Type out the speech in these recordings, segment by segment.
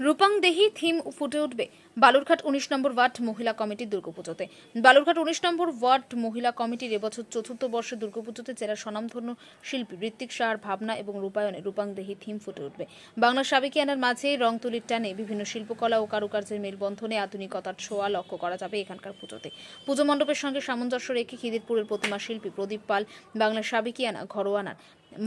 রূপাংদেহি theme ফুটে উঠবে বালুরঘাট উনিশ নম্বর ওয়ার্ড মহিলা কমিটির দুর্গাপুজোতে। বালুরঘাট উনিশ নম্বর ওয়ার্ড মহিলা কমিটির এবছর চতুর্থ বর্ষে দুর্গাপুজোতে জেলার স্বনামধন্য শিল্পী ঋত্বিক সাহার ভাবনা এবং রূপায়ণে রূপাংদেহি থিম ফুটে উঠবে। বাংলা সাবেকিয়ানার মাঝে রং তুলির টানে বিভিন্ন শিল্পকলা ও কারুকার্যের মেলবন্ধনে আধুনিকতার ছোঁয়া লক্ষ্য করা যাবে এখানকার পুজোতে। পুজো মণ্ডপের সঙ্গে সামঞ্জস্য রেখে খিদিরপুরের প্রতিমা শিল্পী প্রদীপ পাল, বাংলা সাবেকিয়ানা ঘরোয়ানার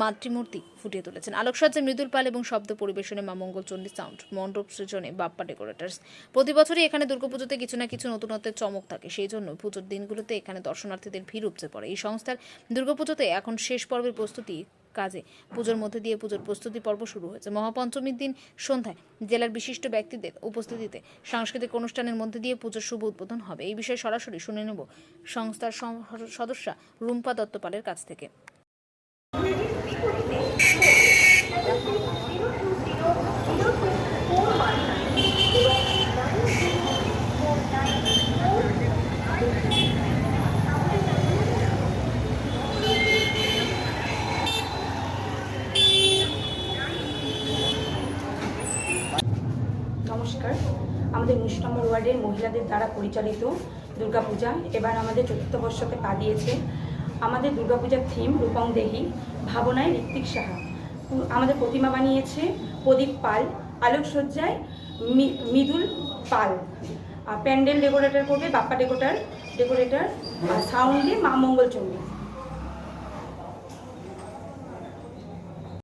মাতৃমূর্তি ফুটিয়ে তুলেছেন। আলোকসজ্জায় মৃদুল পাল এবং শব্দ পরিবেশনে মা মঙ্গলচণ্ডী সাউন্ড মণ্ডপ সৃজনে বাপ্পা ডেকোরেটার্স প্রতি বছরই এখানে দুর্গাপুজোতে কিছু না কিছু নতুনত্বের চমক থাকে। সেই জন্য পুজোর দিনগুলোতে এখানে দর্শনার্থীদের ভিড় উপচে পড়ে। এই সংস্থার দুর্গাপুজোতে এখন শেষ পর্বের প্রস্তুতি কাজে। পুজোর মধ্যে দিয়ে পুজোর প্রস্তুতি পর্ব শুরু হয়েছে। মহাপঞ্চমীর দিন সন্ধ্যায় জেলার বিশিষ্ট ব্যক্তিদের উপস্থিতিতে সাংস্কৃতিক অনুষ্ঠানের মধ্যে দিয়ে পুজোর শুভ উদ্বোধন হবে। এই বিষয়ে সরাসরি শুনে নেব সংস্থার সদস্যা রুম্পা দত্তপালের কাছ থেকে। নমস্কার। আমাদের উনিশ নম্বর ওয়ার্ডের মহিলাদের দ্বারা পরিচালিত দুর্গাপূজা। এবার আমাদের চতুর্থ বর্ষতে পা দিয়েছে আমাদের দুর্গাপূজার থিম রূপং দেহি, ভাবনায় ঋত্বিক সাহা। আমাদের প্রতিমা বানিয়েছে প্রদীপ পাল, আলোকসজ্জায় মৃদুল পাল। প্যান্ডেল ডেকোরেটর করবে বাপ্পা ডেকোরেটার ডেকোরেটর সাউন্ডে মা মঙ্গলচণ্ডী